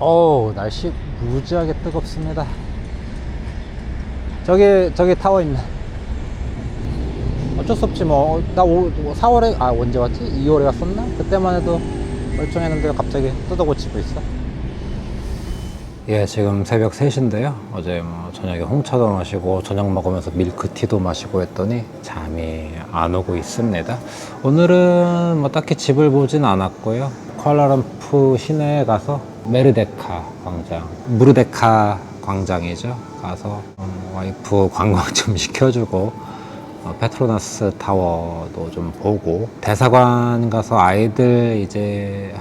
어우 날씨 무지하게 뜨겁습니다. 저기 저기 타워 있네. 어쩔 수 없지 뭐 나 4월에 아 언제 왔지? 2월에 왔었나? 그때만 해도 멀쩡했는데 갑자기 뜯어고치고 있어. 예 지금 새벽 3시인데요. 어제 뭐 저녁에 홍차도 마시고 저녁 먹으면서 밀크티도 마시고 했더니 잠이 안 오고 있습니다. 오늘은 뭐 딱히 집을 보진 않았고요. 쿠알라룸푸 시내에 가서 메르데카 광장. 무르데카 광장이죠. 가서 음, 와이프 관광 좀 시켜주고 어, 페트로나스 타워도 좀 보고 대사관 가서 아이들 이제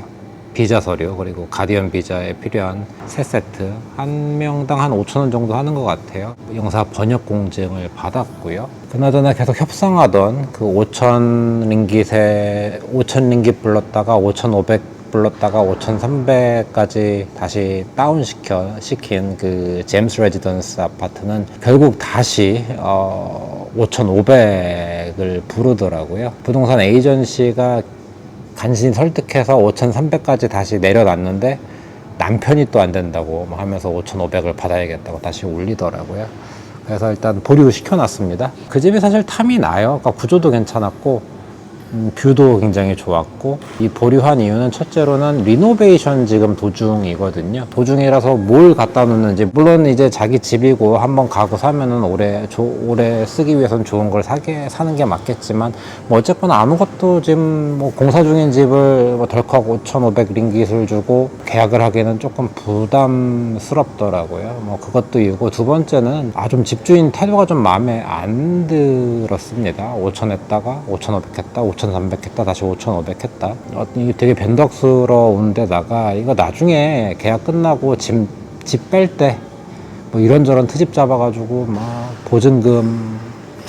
비자 서류 그리고 가디언 비자에 필요한 세 세트 한 명당 한 5천 원 정도 하는 것 같아요. 영사 번역 공증을 받았고요. 그나저나 계속 협상하던 그 5천 링깃에 5천 링깃 불렀다가 5,500 불렀다가 5,300까지 다시 다운 시켜 시킨 그 제임스 레지던스 아파트는 결국 다시 어 5,500을 부르더라고요. 부동산 에이전시가 간신히 설득해서 5,300까지 다시 내려놨는데 남편이 또 안 된다고 뭐 하면서 5,500을 받아야겠다고 다시 올리더라고요. 그래서 일단 보류 시켜놨습니다. 그 집이 사실 탐이 나요. 그러니까 구조도 괜찮았고 음, 뷰도 굉장히 좋았고 이 보류한 이유는 첫째로는 리노베이션 지금 도중이거든요. 도중이라서 뭘 갖다 놓는지. 물론 이제 자기 집이고 한번 가고 사면은 오래 조, 오래 쓰기 위해서는 좋은 걸 사게 사는 게 맞겠지만 뭐 어쨌거나 아무것도 지금 뭐 공사 중인 집을 뭐 덜컥 5,500 링깃을 주고 계약을 하기는 조금 부담스럽더라고요. 뭐 그것도 이유고 두 번째는 아 좀 집주인 태도가 좀 마음에 안 들었습니다. 5,000 했다가 5,500 했다 5,300 했다 다시 5,500 했다. 어, 이게 되게 변덕스러운 데다가 이거 나중에 계약 끝나고 집 뺄 때 뭐 이런저런 트집 잡아가지고 막 보증금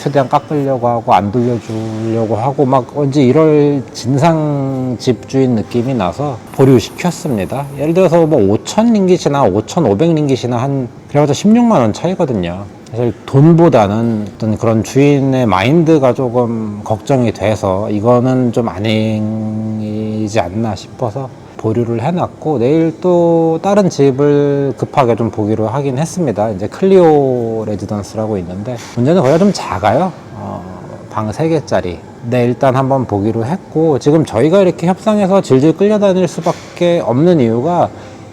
최대한 깎으려고 하고 안 돌려주려고 하고 막 언제 이럴 진상 집주인 느낌이 나서 보류시켰습니다. 예를 들어서 뭐 5천 링깃이나 5,500 링깃이나 한 그래봤자 16만 원 차이거든요. 사실 돈보다는 어떤 그런 주인의 마인드가 조금 걱정이 돼서 이거는 좀 아니지 않나 싶어서 보류를 해놨고 내일 또 다른 집을 급하게 좀 보기로 하긴 했습니다. 이제 클리오 레지던스라고 있는데 문제는 거기가 좀 작아요. 어, 방 3개짜리. 네, 일단 한번 보기로 했고 지금 저희가 이렇게 협상해서 질질 끌려다닐 수밖에 없는 이유가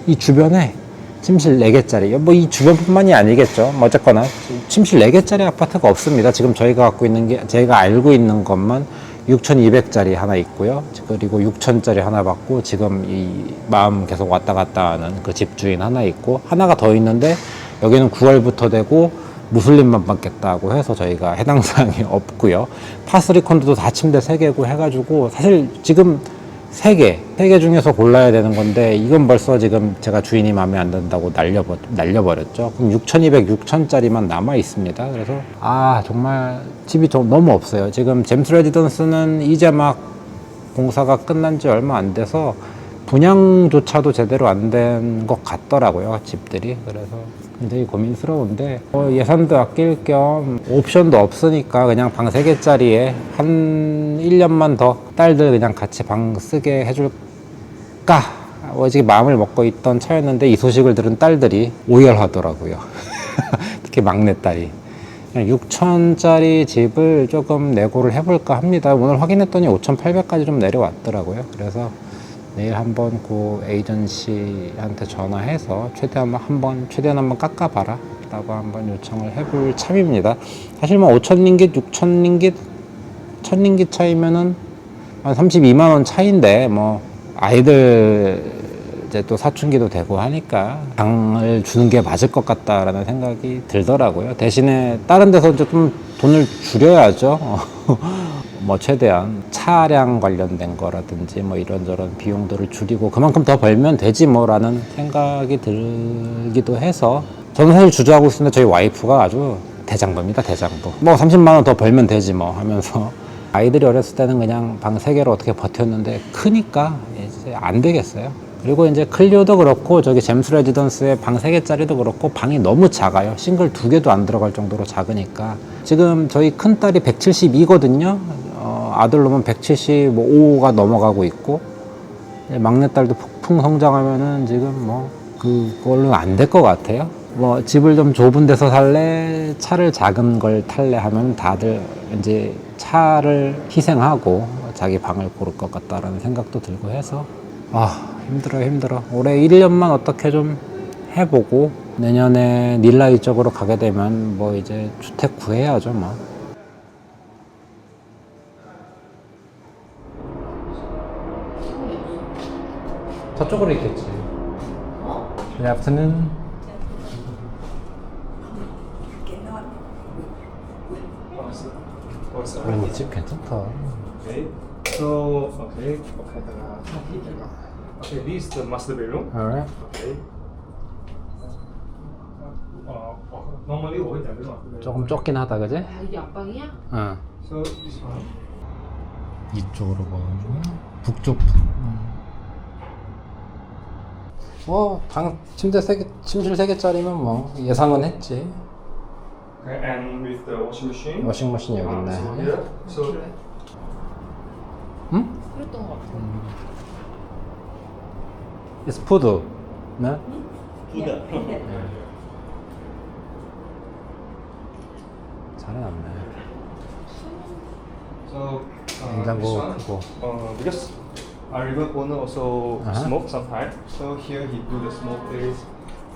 이 주변에 침실 4개짜리 뭐 이 주변뿐만이 아니겠죠 뭐 어쨌거나 침실 4개짜리 아파트가 없습니다 지금 저희가 갖고 있는 게 저희가 알고 있는 것만 6,200짜리 하나 있고요. 그리고 6,000짜리 하나 받고 지금 이 마음 계속 왔다 갔다 하는 그 집주인 하나 있고 하나가 더 있는데 여기는 9월부터 되고 무슬림만 받겠다고 해서 저희가 해당 사항이 없고요. 파스리 콘도도 다 침대 3개고 해가지고 사실 지금 세 개, 세 개 중에서 골라야 되는 건데 이건 벌써 지금 제가 주인이 마음에 안 든다고 날려버, 날려버렸죠. 그럼 6,200, 6,000짜리만 남아 있습니다. 그래서 아 정말 집이 좀 너무 없어요. 지금 잼스 레지던스는 이제 막 공사가 끝난 지 얼마 안 돼서 분양조차도 제대로 안 된 것 같더라고요 집들이 그래서 굉장히 고민스러운데 어, 예산도 아낄 겸 옵션도 없으니까 그냥 방 3개짜리에 한 1년만 더 딸들 그냥 같이 방 쓰게 해줄까? 어제 마음을 먹고 있던 차였는데 이 소식을 들은 딸들이 오열하더라고요. 특히 막내딸이. 6천짜리 집을 조금 내고를 해볼까 합니다. 오늘 확인했더니 5,800까지 좀 내려왔더라고요. 그래서 내일 한번 그 에이전시한테 전화해서 최대한 한번 최대한 한번 깎아봐라 라고 한번 요청을 해볼 참입니다. 사실 뭐 5천 링깃 6천 링깃 1000 링깃 차이면은 한 32만 원 차인데 뭐 아이들 이제 또 사춘기도 되고 하니까 방을 주는 게 맞을 것 같다라는 생각이 들더라고요. 대신에 다른 데서 좀 돈을 줄여야죠 뭐 최대한 차량 관련된 거라든지 뭐 이런저런 비용들을 줄이고 그만큼 더 벌면 되지 뭐라는 생각이 들기도 해서 저는 사실 주저하고 있는데 저희 와이프가 아주 대장부입니다 대장부 뭐 30만 원 더 벌면 되지 뭐 하면서 아이들이 어렸을 때는 그냥 방 세 개로 어떻게 버텼는데 크니까 이제 안 되겠어요 그리고 이제 클리오도 그렇고 저기 잼스 레지던스의 방 3개짜리도 그렇고 방이 너무 작아요. 싱글 두 개도 안 들어갈 정도로 작으니까 지금 저희 큰 딸이 172거든요. 어, 아들 놈은 175가 넘어가고 있고 막내 딸도 폭풍 성장하면은 지금 뭐 그걸로는 안 될 것 같아요. 뭐 집을 좀 좁은 데서 살래, 차를 작은 걸 탈래 하면 다들 이제 차를 희생하고 자기 방을 고를 것 같다라는 생각도 들고 해서 아 힘들어 힘들어 올해 1년만 어떻게 좀 해보고 내년에 닐라 이 쪽으로 가게 되면 뭐 이제 주택 구해야죠 뭐. 저쪽으로 있겠지. 어? 레프트는 오, 집 괜찮다. Okay. So, okay. Okay. Uh, okay. This is the master bedroom. Alright. Okay. normally what is that? 조금 좁긴 하다, 그지? 아, 이게 안방이야? 응. So this one. 이쪽으로 보는 거야? 북쪽. 음. 뭐, 방, 침대 세 개, 침실 세 개짜리면 뭐 예상은 했지. Okay. And with the washing machine. 워싱머신 여기 Uh, so 있네. here. So. 응? 그랬던 것 같아. It's food. 네? 잘해놨네. so uh, 냉장고 this one. 크고. Uh, because our river owner also Uh-huh. smoke sometimes. So here he do the smoke place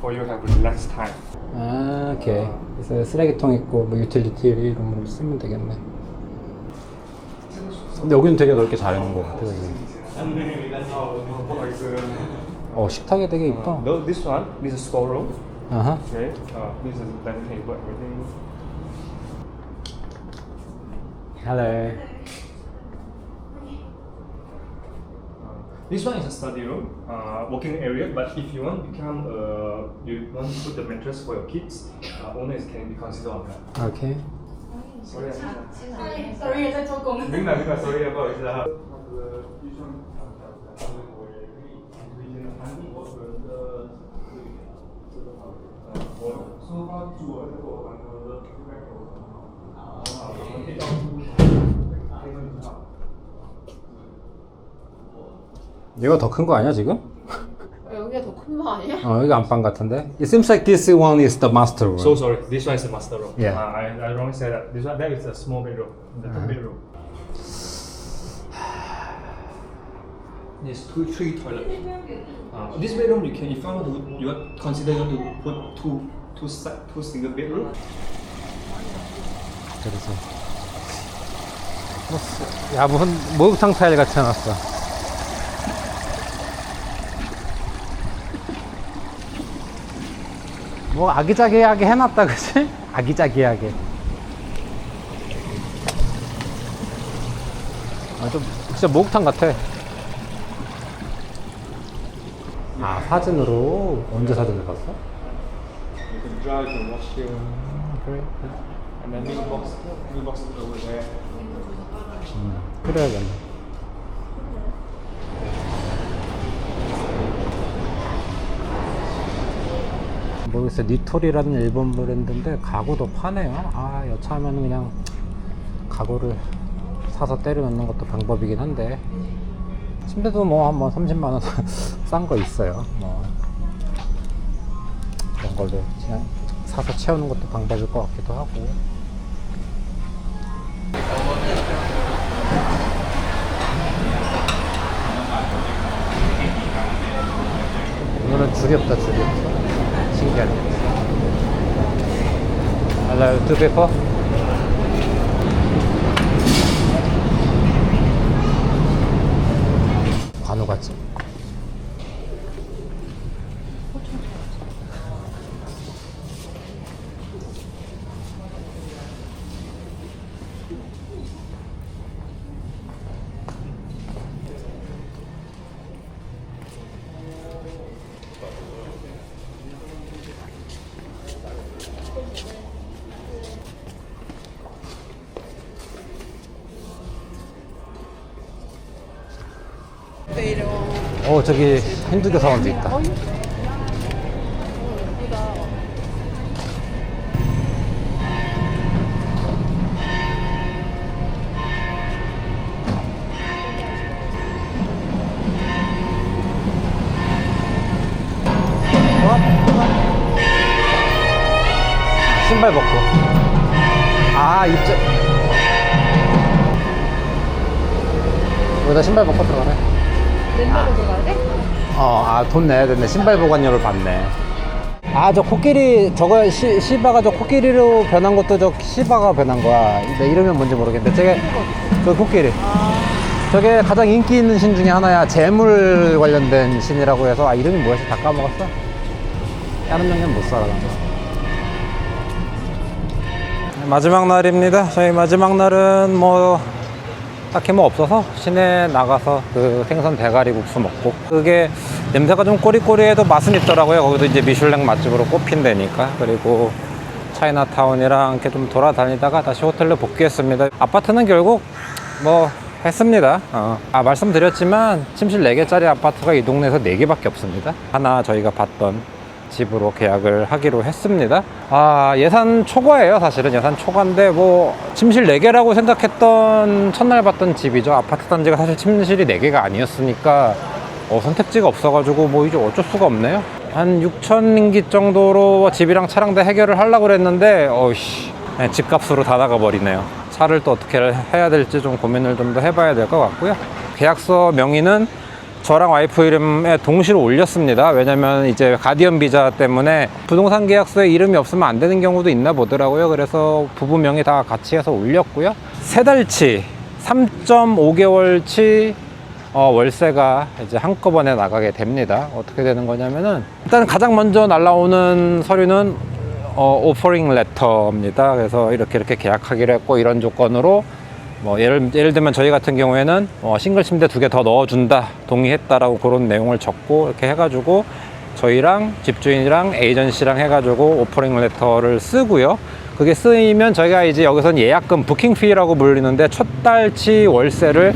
for you have relaxed time. 아, 오케이. 그래서 쓰레기통 있고 뭐 유틸리티 룸으로 쓰면 되겠네. 근데 여기는 되게 넓게 잘 해놓은 것 같아. 그지? And then uh, like the, 어 식탁이 되게 이뻐. no, this one, this is storeroom. 아하. Okay, uh, this is dining table, everything. Hello. This one is a study room, uh, working area. But if you want to become uh, you want to put the mattress for your kids, uh, owners can be considered on that. Okay. Sorry, I sorry. Sorry, Sorry, sorry 在做工。明白明白，sorry，不好意思啊。我说他住我那个，我反正这边给我。 얘가 더큰 거 아니야 지금? 어, 여기가 더큰방 아니야? 어 여기 안방 같은데. It seems like this one is the master room. So sorry, this one is the master room. Yeah. Uh, I, I wrongly said that. This one, that is a small bedroom, the third bedroom. There's two, three toilets. Uh, this bedroom you can, if you want to, you want- consider you want to put two, two, si- two single bedroom. 그래서. 뭐, 쓰- 야 무슨 목욕탕 타일 같이 해놨어. 뭐 아기자기하게 해놨다 그지? 아기자기하게. 아, 좀 진짜 목욕탕 같아. 아 사진으로 언제 사진을 봤어? You can drive, can wash here. 그래. And then new box, new box is over there. 그래야겠네. 모르겠어요. 니토리라는 일본 브랜드인데 가구도 파네요. 아 여차하면 그냥 가구를 사서 때려 넣는 것도 방법이긴 한데 침대도 뭐 한번 30만 원 싼 거 있어요. 뭐 그런 걸로 그냥 사서 채우는 것도 방법일 것 같기도 하고. 오늘은 줄이 없다 줄이 없어 신기하네 Hello, two people? 어 저기 힌두교 사원도 있다. 신발 벗고. 아, 입장. 여기다 신발 벗고 들어가래. 랜드로 들어가야 돼? 어, 아, 돈 내야 되네. 신발 보관료를 받네. 아, 저 코끼리, 저거 시, 시바가 저 코끼리로 변한 것도 저 시바가 변한 거야. 내 이름은 뭔지 모르겠는데. 저게, 저 코끼리. 저게 가장 인기 있는 신 중에 하나야. 재물 관련된 신이라고 해서, 아, 이름이 뭐였지? 다 까먹었어? 다른 명은 못 살아. 나. 마지막 날입니다. 저희 마지막 날은 뭐, 딱히 뭐 없어서 시내 나가서 그 생선 대가리 국수 먹고. 그게 냄새가 좀 꼬리꼬리해도 맛은 있더라고요. 거기도 이제 미슐랭 맛집으로 꼽힌 데니까. 그리고 차이나타운이랑 이렇게 좀 돌아다니다가 다시 호텔로 복귀했습니다. 아파트는 결국 뭐 했습니다. 어. 아 말씀드렸지만 침실 4개짜리 아파트가 이 동네에서 4개밖에 없습니다. 하나 저희가 봤던 집으로 계약을 하기로 했습니다. 아, 예산 초과예요, 사실은. 예산 초과인데, 뭐, 침실 4개라고 생각했던 첫날 봤던 집이죠. 아파트 단지가 사실 침실이 4개가 아니었으니까, 어, 선택지가 없어가지고, 뭐, 이제 어쩔 수가 없네요. 한 6천 링깃 정도로 집이랑 차량 다 해결을 하려고 그랬는데, 어이씨, 그냥 집값으로 다 나가버리네요. 차를 또 어떻게 해야 될지 좀 고민을 좀 더 해봐야 될 것 같고요. 계약서 명의는 저랑 와이프 이름에 동시로 올렸습니다. 왜냐면 이제 가디언 비자 때문에 부동산 계약서에 이름이 없으면 안 되는 경우도 있나 보더라고요. 그래서 부부 명의 다 같이 해서 올렸고요. 세 달치, 3.5개월치 어, 월세가 이제 한꺼번에 나가게 됩니다. 어떻게 되는 거냐면은 일단 가장 먼저 날라오는 서류는 어, 오퍼링 레터입니다. 그래서 이렇게 이렇게 계약하기로 했고 이런 조건으로 뭐 예를, 예를 들면 저희 같은 경우에는 어, 싱글 침대 두 개 더 넣어준다 동의했다라고 그런 내용을 적고 이렇게 해가지고 저희랑 집주인이랑 에이전시랑 해가지고 오퍼링 레터를 쓰고요 그게 쓰이면 저희가 이제 여기선 예약금 부킹 피라고 불리는데 첫 달치 월세를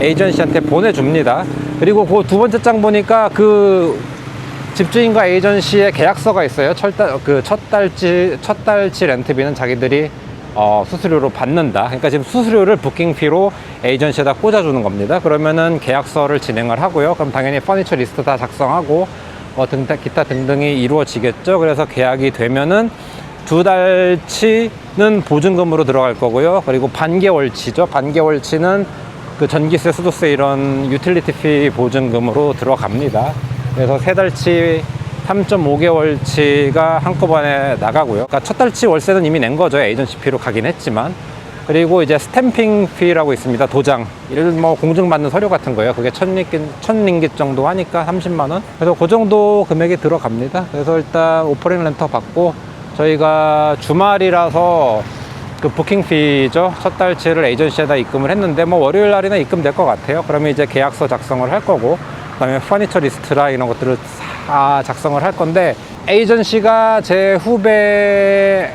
에이전시한테 보내줍니다 그리고 그 두 번째 장 보니까 그 집주인과 에이전시의 계약서가 있어요. 철달 그 첫 달치 첫 달치 렌트비는 자기들이 어, 수수료로 받는다. 그러니까 지금 수수료를 부킹피로 에이전시에다 꽂아주는 겁니다. 그러면은 계약서를 진행을 하고요. 그럼 당연히 퍼니처 리스트 다 작성하고 어, 등 기타 등등이 이루어지겠죠. 그래서 계약이 되면은 두 달치는 보증금으로 들어갈 거고요. 그리고 반개월치죠. 반개월치는 그 전기세, 수도세 이런 유틸리티 피 보증금으로 들어갑니다. 그래서 세 달치 3.5개월치가 한꺼번에 나가고요. 그러니까 첫 달치 월세는 이미 낸 거죠. 에이전시 피로 가긴 했지만. 그리고 이제 스탬핑 피라고 있습니다. 도장. 예를 뭐 공증받는 서류 같은 거예요. 그게 천 링깃, 천 링깃 정도 하니까 30만원. 그래서 그 정도 금액이 들어갑니다. 그래서 일단 오퍼링 렌터 받고 저희가 주말이라서 그 부킹 피죠. 첫 달치를 에이전시에다 입금을 했는데 뭐 월요일 날이나 입금될 것 같아요. 그러면 이제 계약서 작성을 할 거고 그다음에 퍼니처 리스트라 이런 것들을 다 작성을 할 건데 에이전시가 제 후배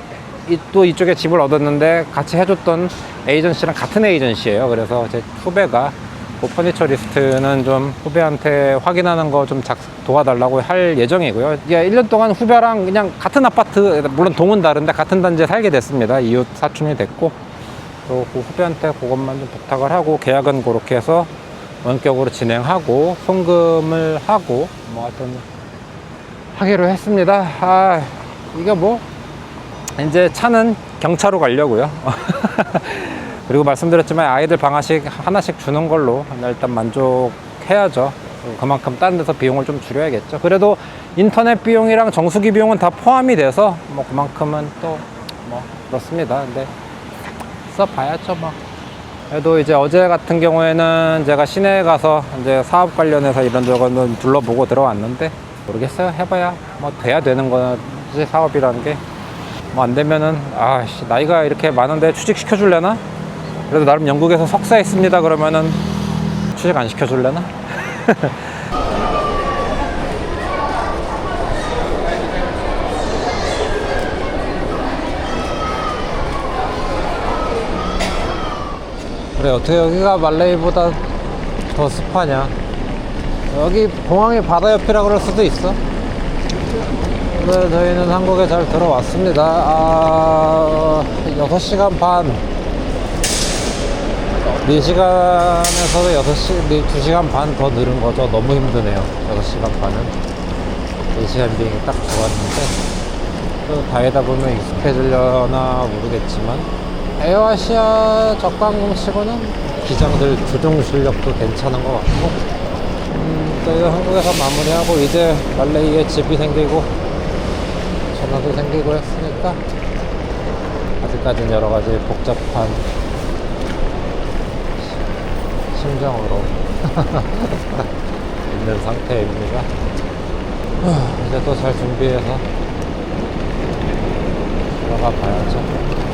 이- 또 이쪽에 집을 얻었는데 같이 해줬던 에이전시랑 같은 에이전시예요. 그래서 제 후배가 그 퍼니처 리스트는 좀 후배한테 확인하는 거 좀 도와달라고 할 예정이고요. 이게 1년 동안 후배랑 그냥 같은 아파트, 물론 동은 다른데 같은 단지에 살게 됐습니다. 이웃 사촌이 됐고, 또 그 후배한테 그것만 좀 부탁을 하고, 계약은 그렇게 해서 원격으로 진행하고, 송금을 하고, 뭐 하여튼, 하기로 했습니다. 아, 이게 뭐, 이제 차는 경차로 가려고요. 그리고 말씀드렸지만 아이들 방아식 하나씩 주는 걸로 일단 만족해야죠. 그만큼 다른 데서 비용을 좀 줄여야겠죠. 그래도 인터넷 비용이랑 정수기 비용은 다 포함이 돼서 뭐 그만큼은 또 뭐 그렇습니다. 근데 써봐야죠 뭐. 그래도 이제 어제 같은 경우에는 제가 시내에 가서 이제 사업 관련해서 이런저런 둘러보고 들어왔는데 모르겠어요. 해봐야 뭐 돼야 되는 거지 사업이라는 게. 뭐 안 되면은 아씨 나이가 이렇게 많은데 취직 시켜줄래나? 그래도 나름 영국에서 석사했습니다 그러면은 취직 안 시켜줄래나? 그래 어떻게 여기가 말레이보다 더 습하냐 여기 공항이 바다 옆이라 그럴 수도 있어 네, 저희는 한국에 잘 들어왔습니다. 아, 6시간 반. 4시간에서도 6시, 2시간 반 더 늘은 거죠. 너무 힘드네요. 6시간 반은. 4시간 비행이 딱 좋았는데 또 다니다 보면 익숙해지려나 모르겠지만 에어아시아 저가항공 치고는 기장들 조종 실력도 괜찮은 것 같고 음, 또 이거 한국에서 마무리하고 이제 말레이에 집이 생기고 전화도 생기고 했으니까 아직까지는 여러 가지 복잡한 심정으로 있는 상태입니다. 후, 이제 또 잘 준비해서 들어가 봐야죠.